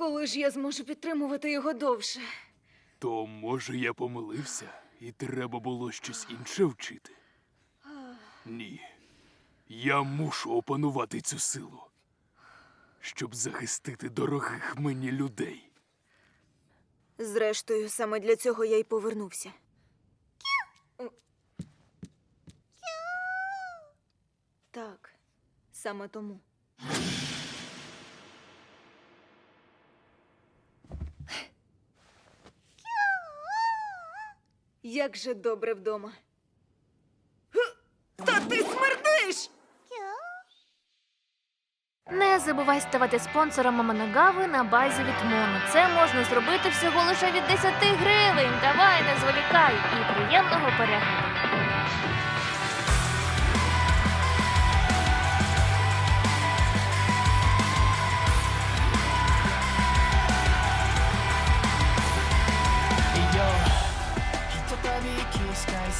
Коли ж я зможу підтримувати його довше? То може я помилився, і треба було щось інше вчити? Ні. Я мушу опанувати цю силу, щоб захистити дорогих мені людей. Зрештою, саме для цього я й повернувся. Так, саме тому. Як же добре вдома. Та ти смердиш! Не забувай ставати спонсором Мамоногави на базі від Моно. Це можна зробити всього лише від 10 гривень. Давай, не зволікай і приємного перегляду.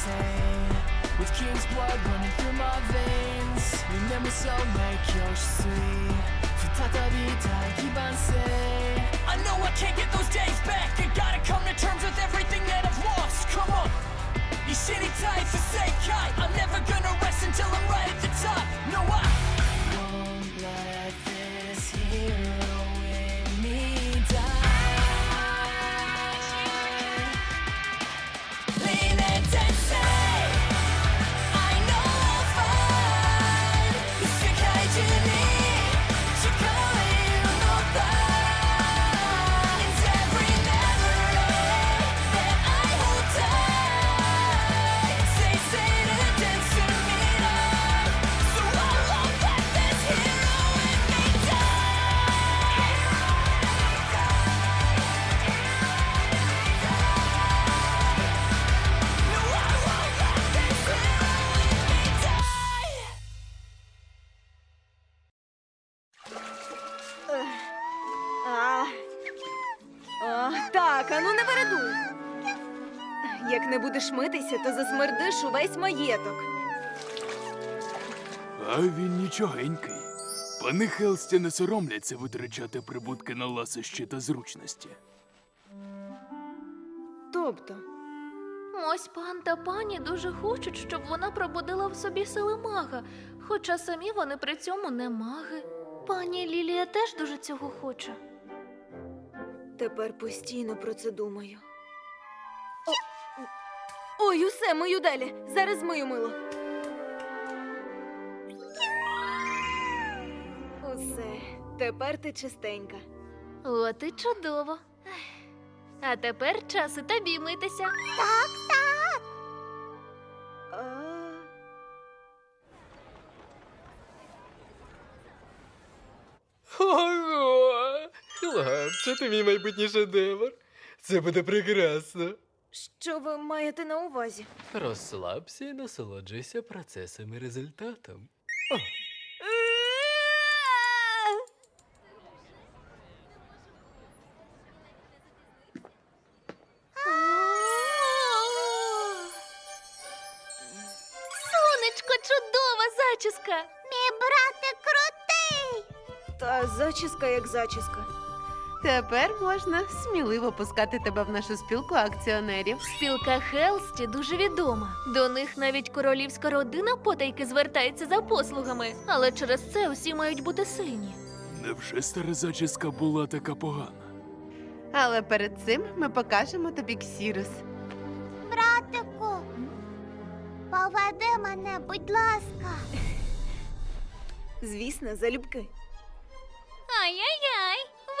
死回生 With king's blood running through my veins 夢もそうめきをし再び大基盤性 I know I can't get those days back I gotta come to terms with everything that I've lost Come on You shitty types are say kai I'm never gonna rest until I'm right at the top No I а, так, ану не вередуй. Як не будеш митися, то засмердиш увесь маєток. А він нічогенький. Пани Хелсті не соромляться витрачати прибутки на ласощі та зручності. Тобто, Ось пан та пані дуже хочуть, щоб вона пробудила в собі сили мага, хоча самі вони при цьому не маги. Пані Лілія теж дуже цього хоче. Тепер постійно про це думаю. О, ой, усе, мию далі. Зараз мию мило. Усе, тепер ти чистенька. От і чудово. А тепер час і тобі митися. А... ти мій майбутній шедевр. Це буде прекрасно. Що ви маєте на увазі? Розслабся і насолоджуйся процесом і результатом. Сонечко, чудова зачіска! Мій братик крутий! Та зачіска як зачіска. Тепер можна сміливо пускати тебе в нашу спілку акціонерів. Спілка Хелсті дуже відома. До них навіть королівська родина потайки звертається за послугами, але через це усі мають бути сильні. Невже стара зачіска була така погана? Але перед цим ми покажемо тобі ксірус. Братику, поведи мене, будь ласка. Звісно, залюбки.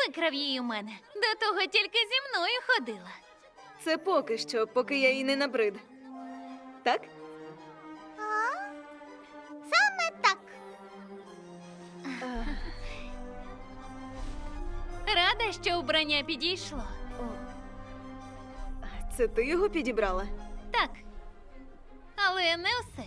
Викрав її у мене. До того тільки зі мною ходила. Це поки що, поки я їй не набрид. Так? А? Саме так. А, Рада, що убрання підійшло. о. Це ти його підібрала? Так. Але не все.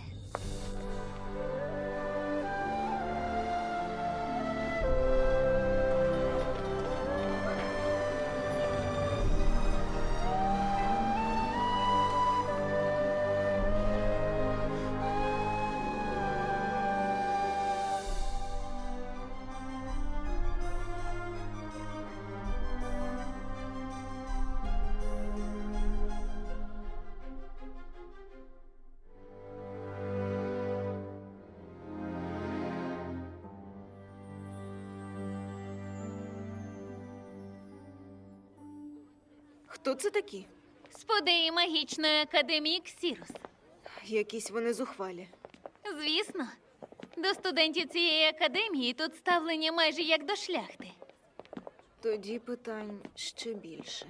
Хто це такі? Сподеї магічної академії Ксірус. Якісь вони зухвалі. Звісно, до студентів цієї академії тут ставлені майже як до шляхти. Тоді питань ще більше.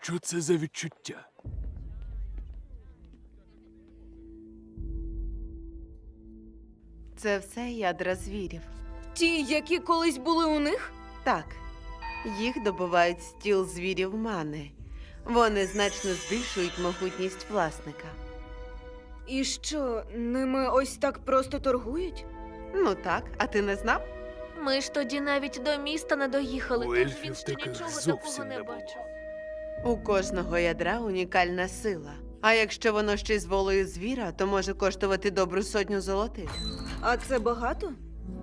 Що це за відчуття? Це все ядра звірів. Ті, які колись були у них? Так, їх добувають з тіл звірів мани. Вони значно збільшують могутність власника. І що, ними ось так просто торгують? Ну так, а ти не знав? Ми ж тоді навіть до міста не доїхали, У тож ельфів він ще таких нічого зовсім такого не не було. бачив. У кожного ядра унікальна сила. А якщо воно ще й з волею звіра, то може коштувати добру сотню золотих. А це багато?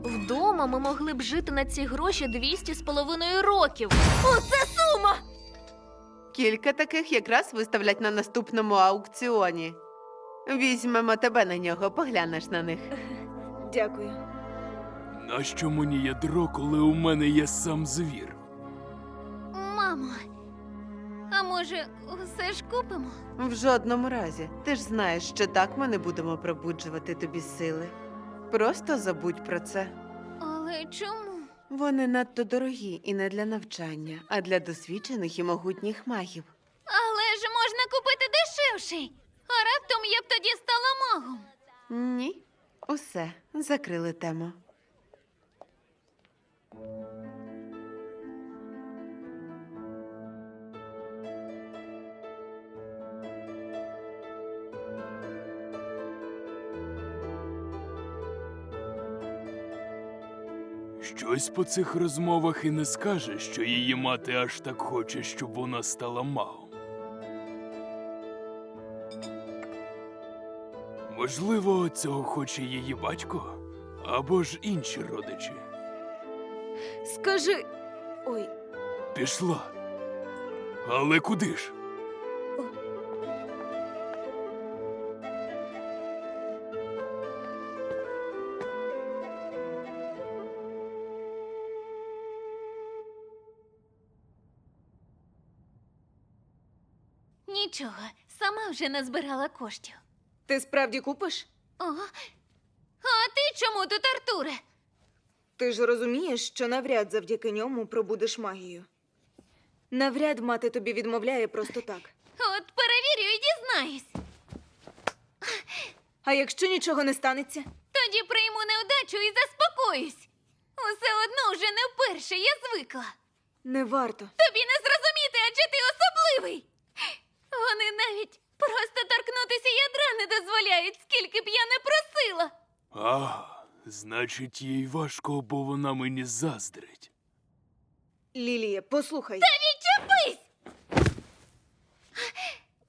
Вдома ми могли б жити на ці гроші 200 з половиною років. Оце сума! Кілька таких якраз виставлять на наступному аукціоні. Візьмемо тебе на нього, поглянеш на них. Дякую. Нащо мені ядро, коли у мене є сам звір? Мамо, а може, усе ж купимо? В жодному разі. Ти ж знаєш, що так ми не будемо пробуджувати тобі сили. Просто забудь про це. Але чому? Вони надто дорогі і не для навчання, а для досвідчених і могутніх магів. Але ж можна купити дешевший. А раптом я б тоді стала магом. Ні, усе закрили тему. Щось по цих розмовах і не скаже, що її мати аж так хоче, щоб вона стала магом. Можливо, цього хоче її батько або ж інші родичі. Скажи. Ой, Пішла. Але куди ж? Вже назбирала коштів. ти справді купиш? О, а ти чому тут, Артуре? Ти ж розумієш, що навряд завдяки ньому пробудеш магію. Навряд мати тобі відмовляє просто так. От перевірю і дізнаюсь. А якщо нічого не станеться? Тоді прийму неудачу і заспокоюсь. Усе одно вже не вперше, я звикла. Не варто. Тобі не зрозуміти, адже ти особливий. Вони навіть просто торкнутися ядра не дозволяють, скільки б я не просила. Ага, значить, їй важко, бо вона мені заздрить. Лілія, послухай. Відчепись!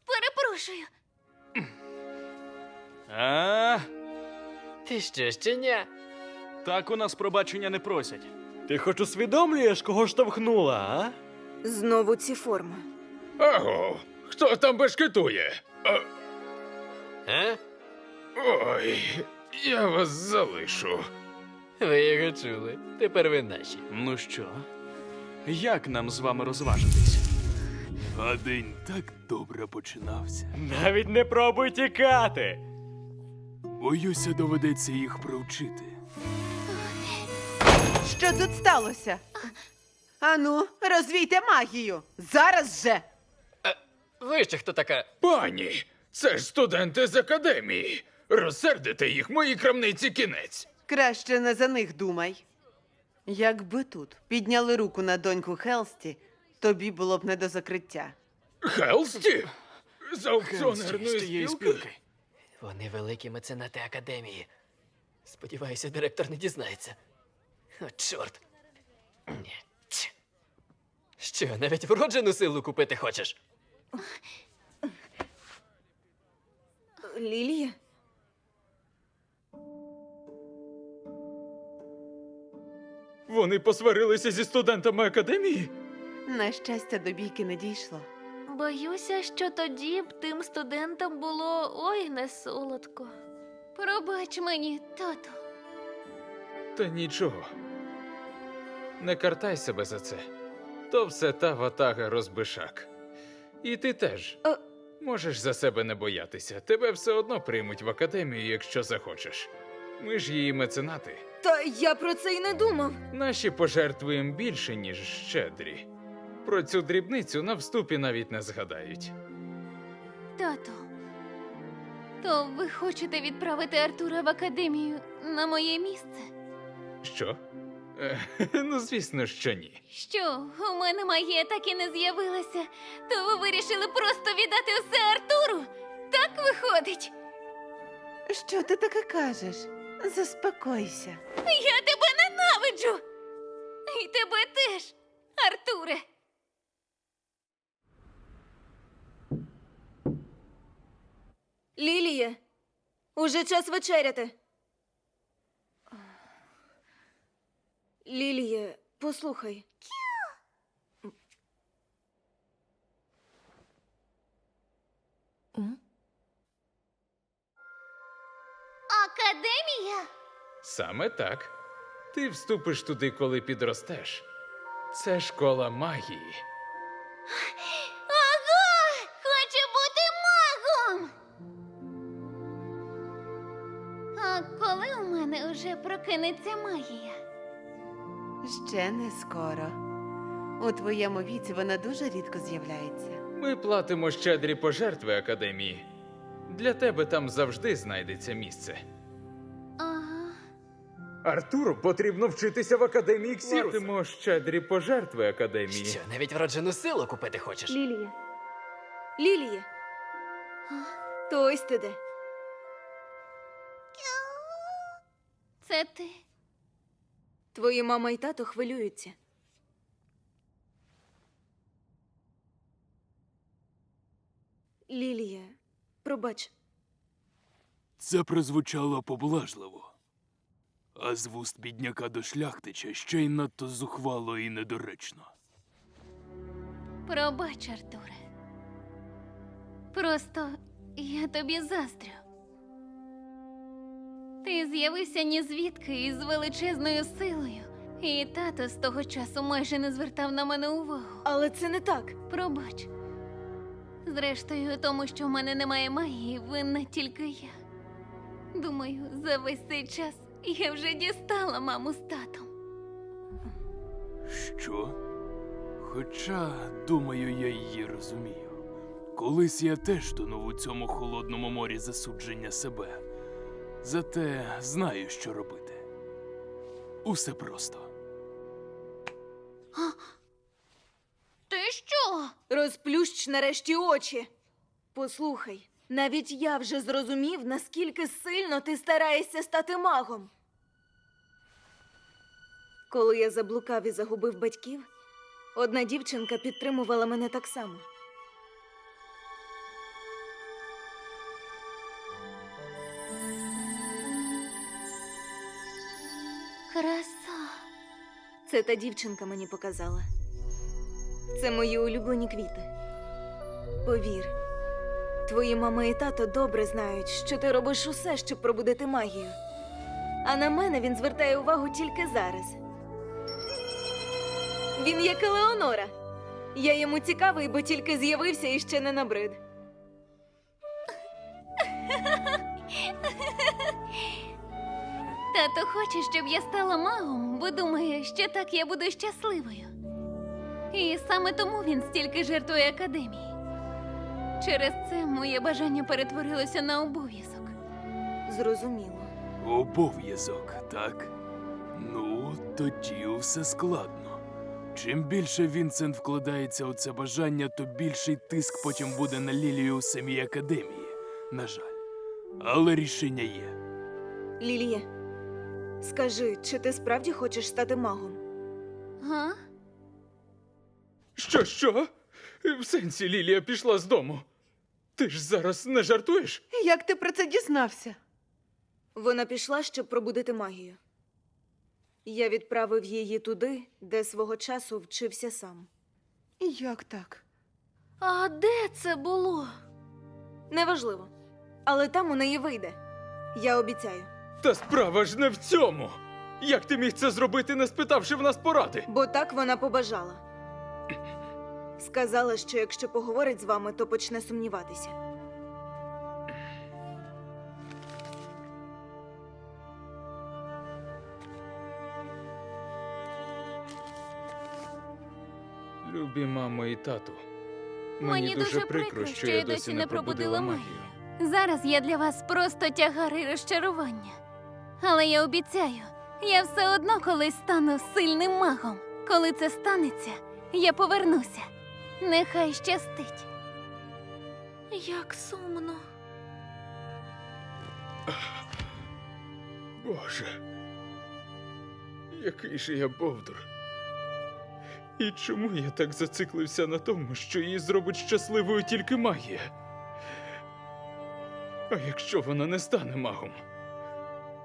Перепрошую. А, Ти що, щеня? так у нас пробачення не просять. Ти хоч усвідомлюєш, кого штовхнула, а? Знову ці форми. Аго, хто там бешкетує? А, А? ой, я вас залишу. Ви його чули. Тепер ви наші. Ну що, як нам з вами розважитись? А день так добре починався. Навіть не пробуй тікати. Боюся, доведеться їх провчити. Що тут сталося? Ану, розвійте магію! Зараз же! Ви ще хто така? Пані, це ж студенти з академії. Розсердите їх, моїй крамниці кінець. Краще не за них думай. Якби тут підняли руку на доньку Хелсті, тобі було б не до закриття. Хелсті? З аукціонерної спілки? спілки. Вони великі меценати академії. Сподіваюся, директор не дізнається. О, чорт. Ні. Що, навіть вроджену силу купити хочеш? Лілія? Вони посварилися зі студентами академії? На щастя, до бійки не дійшло. Боюся, що тоді б тим студентам було ой не солодко. Пробач мені, тату. Та нічого. Не картай себе за це. то все та ватага розбишак. І ти теж. Е. Можеш за себе не боятися. Тебе все одно приймуть в академію, якщо захочеш. Ми ж її меценати. Та я про це й не думав. Наші пожертвуємо більше, ніж щедрі. Про цю дрібницю на вступі навіть не згадають. Тато. То ви хочете відправити Артура в академію на моє місце? Що? Е, ну, звісно, що ні. Що, у мене магія так і не з'явилася, то ви вирішили просто віддати усе Артуру? Так виходить? Що ти таке кажеш? Заспокойся. Я тебе ненавиджу! І тебе теж, Артуре. Ліліє, уже час вечеряти. Ліліє, послухай. Академія? Саме так. Ти вступиш туди, коли підростеш. Це школа магії. Ага! Хочу бути магом! А коли у мене вже прокинеться магія? Ще не скоро. У твоєму віці вона дуже рідко з'являється. Ми платимо щедрі пожертви академії. Для тебе там завжди знайдеться місце. Ага. Артуру потрібно вчитися в академії Ксірус. Платимо щедрі пожертви академії. Що, навіть вроджену силу купити хочеш? Ліліє. То ось ти де. Це ти. Твої мама і тато хвилюються. Лілія, пробач, Це прозвучало поблажливо. А з вуст бідняка до шляхтича ще й надто зухвало і недоречно. Пробач, Артуре. Просто я тобі заздрю. Ти з'явився ні звідки із величезною силою, і тато з того часу майже не звертав на мене увагу. але це не так. Пробач. Зрештою, у тому, що в мене немає магії, винна тільки я. Думаю, за весь цей час я вже дістала маму з татом. Що? Хоча, думаю, я її розумію. Колись я теж тонув у цьому холодному морі засудження себе. Зате знаю, що робити. Усе просто. Ти що? Розплющ нарешті очі. Послухай, навіть я вже зрозумів, наскільки сильно ти стараєшся стати магом. Коли я заблукав і загубив батьків, одна дівчинка підтримувала мене так само. Краса. Це та дівчинка мені показала. Це мої улюблені квіти. Повір, твої мама і тато добре знають, що ти робиш усе, щоб пробудити магію. А на мене він звертає увагу тільки зараз. Він як Елеонора. Я йому цікавий, бо тільки з'явився і ще не набрид. Тато хоче, щоб я стала магом, бо думає, що так я буду щасливою. І саме тому він стільки жертвує академії. Через це моє бажання перетворилося на обов'язок. Зрозуміло. Обов'язок, так? Ну, тоді все складно. Чим більше Вінсент вкладається у це бажання, то більший тиск потім буде на Лілію у самій академії. На жаль. Але рішення є. Лілія, скажи, чи ти справді хочеш стати магом? Га? Що, що? В сенсі Лілія пішла з дому. Ти ж зараз не жартуєш? Як ти про це дізнався? Вона пішла, щоб пробудити магію. Я відправив її туди, де свого часу вчився сам. Як так? А де це було? Неважливо. Але там у неї вийде. Я обіцяю. Та справа ж не в цьому. Як ти міг це зробити, не спитавши в нас поради? Бо так вона побажала. Сказала, що якщо поговорить з вами, то почне сумніватися. Любі мамо і тату. Мені дуже прикро, що я досі не пробудила магію. Зараз я для вас просто тягар і розчарування. Але я обіцяю, я все одно колись стану сильним магом. Коли це станеться, я повернуся. Нехай щастить. Як сумно. Боже. Який же я бовдур. І чому я так зациклився на тому, що її зробить щасливою тільки магія? А якщо вона не стане магом?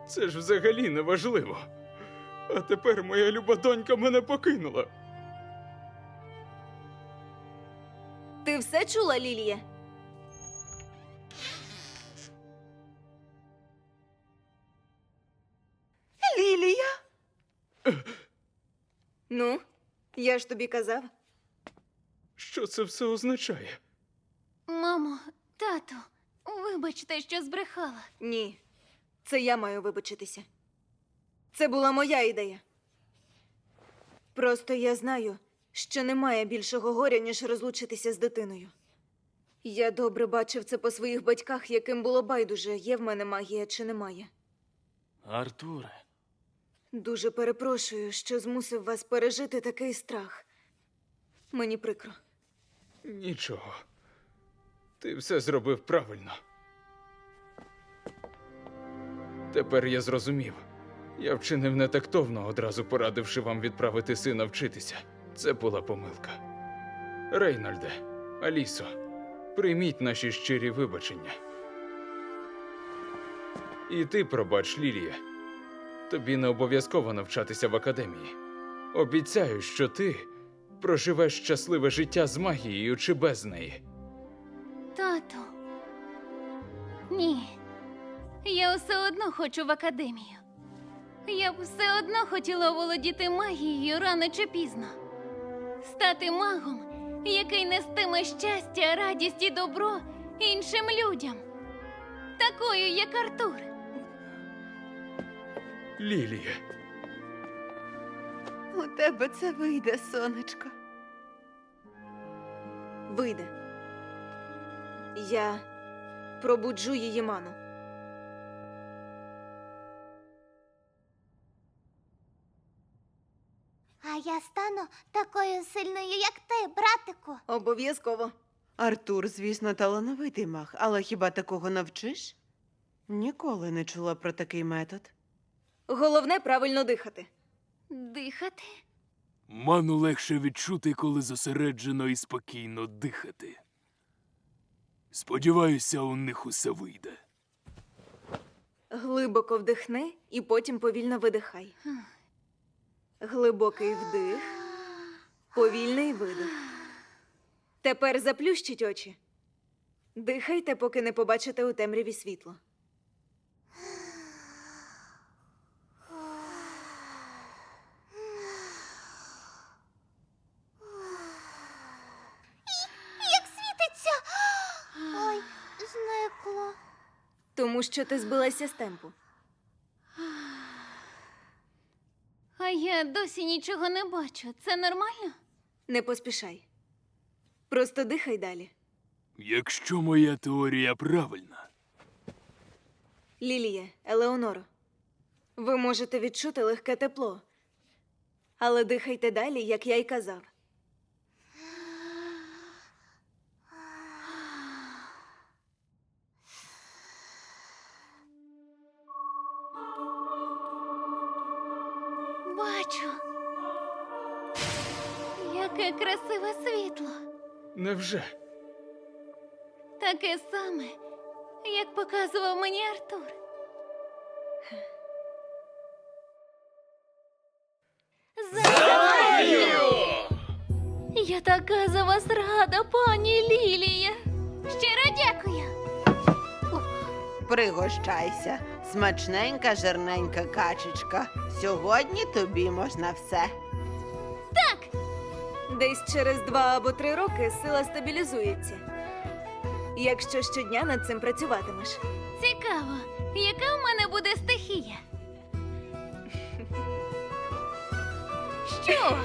Це ж взагалі не важливо. А тепер моя люба донька мене покинула. Ти все чула, Лілія? Лілія? Ну, я ж тобі казав. Що це все означає? Мамо, тату, вибачте, що збрехала. Ні, це я маю вибачитися. Це була моя ідея. Просто я знаю, що немає більшого горя, ніж розлучитися з дитиною. Я добре бачив це по своїх батьках, яким було байдуже, є в мене магія чи немає. Артуре, Дуже перепрошую, що змусив вас пережити такий страх. Мені прикро. Нічого. Ти все зробив правильно. Тепер я зрозумів. Я вчинив нетактовно, одразу порадивши вам відправити сина вчитися. Це була помилка. Рейнольде, Алісо, прийміть наші щирі вибачення. І ти пробач, Лілія. Тобі не обов'язково навчатися в академії. Обіцяю, що ти проживеш щасливе життя з магією чи без неї. Тату. Ні. Я все одно хочу в академію. Я б все одно хотіла володіти магією рано чи пізно. Стати магом, який нестиме щастя, радість і добро іншим людям. Такою, як Артур. Лілія, У тебе це вийде, сонечко. Вийде. Я пробуджу її ману. Я стану такою сильною, як ти, братику. Обов'язково. Артур, звісно, талановитий маг, але хіба такого навчиш? Ніколи не чула про такий метод. Головне правильно дихати. Дихати. Ману легше відчути, коли зосереджено і спокійно дихати. Сподіваюся, у них усе вийде. Глибоко вдихни і потім повільно видихай. Глибокий вдих, повільний видих. Тепер заплющіть очі. Дихайте, поки не побачите у темряві світло. Як світиться. Ой, зникло. Тому що ти збилася з темпу. А я досі нічого не бачу. Це нормально? Не поспішай. Просто дихай далі. Якщо моя теорія правильна, Лілія, Елеоноро, ви можете відчути легке тепло. Але дихайте далі, як я й казав. Яке красиве світло. невже? Таке саме, як показував мені Артур. Я така за вас рада, пані Лілія. Щиро дякую. Пригощайся, смачненька, жирненька качечка. Сьогодні тобі можна все. Десь через два або три роки сила стабілізується. Якщо щодня над цим працюватимеш. Цікаво, яка в мене буде стихія? Що?